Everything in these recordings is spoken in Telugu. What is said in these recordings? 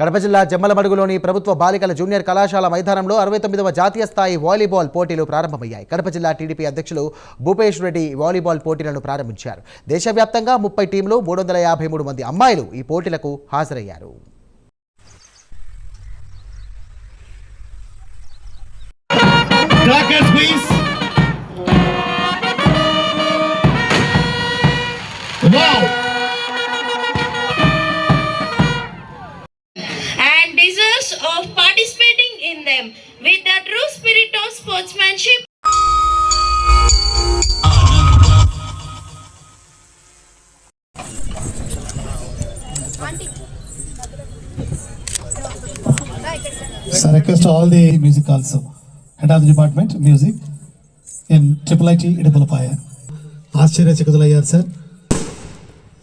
కడప జిల్లా జమ్మలమడుగులోని ప్రభుత్వ బాలికల జూనియర్ కళాశాల మైదానంలో అరవై తొమ్మిదవ జాతీయ స్థాయి వాలీబాల్ పోటీలు ప్రారంభమయ్యాయి. కడప జిల్లా టీడీపీ అధ్యక్షులు భూపేష్ రెడ్డి వాలీబాల్ పోటీలను ప్రారంభించారు. దేశవ్యాప్తంగా ముప్పై టీంలు మూడు వందల యాభై మూడు మంది అమ్మాయిలు ఈ పోటీలకు హాజరయ్యారు. Crackers, please. With the true spirit of sportsmanship So I request all the music also. Head of the department, music in Triple IT Idupulapaya ఆశ్చర్యచకితులయ్యారు sir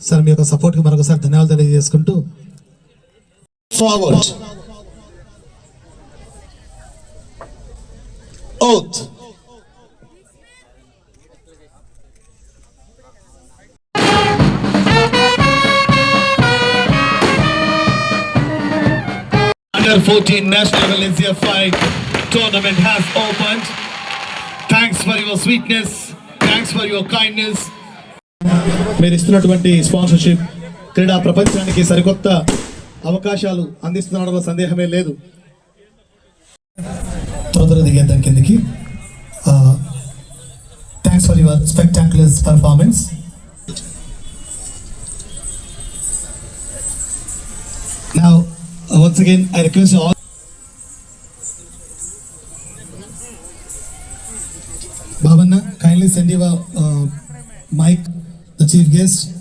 sir మీ యొక్క సపోర్ట్కి మరొకసారి ధన్యవాదాలు తెలియజేసుకుంటూ Forward. Oath. Under 14 National Valencia Fight tournament has opened. Thanks for your sweetness. Thanks for your kindness. మీరు ఇస్తున్నటువంటి స్పాన్సర్షిప్ క్రీడా ప్రపంచానికి సరికొత్త అవకాశాలు అందిస్తున్నాడన్న సందేహమే లేదు తొందరగా దిగేద్దాం కిందకి thanks for your spectacular performance Now, uh, once again, I request all. Babanna, kindly send your uh, mic, the chief guest.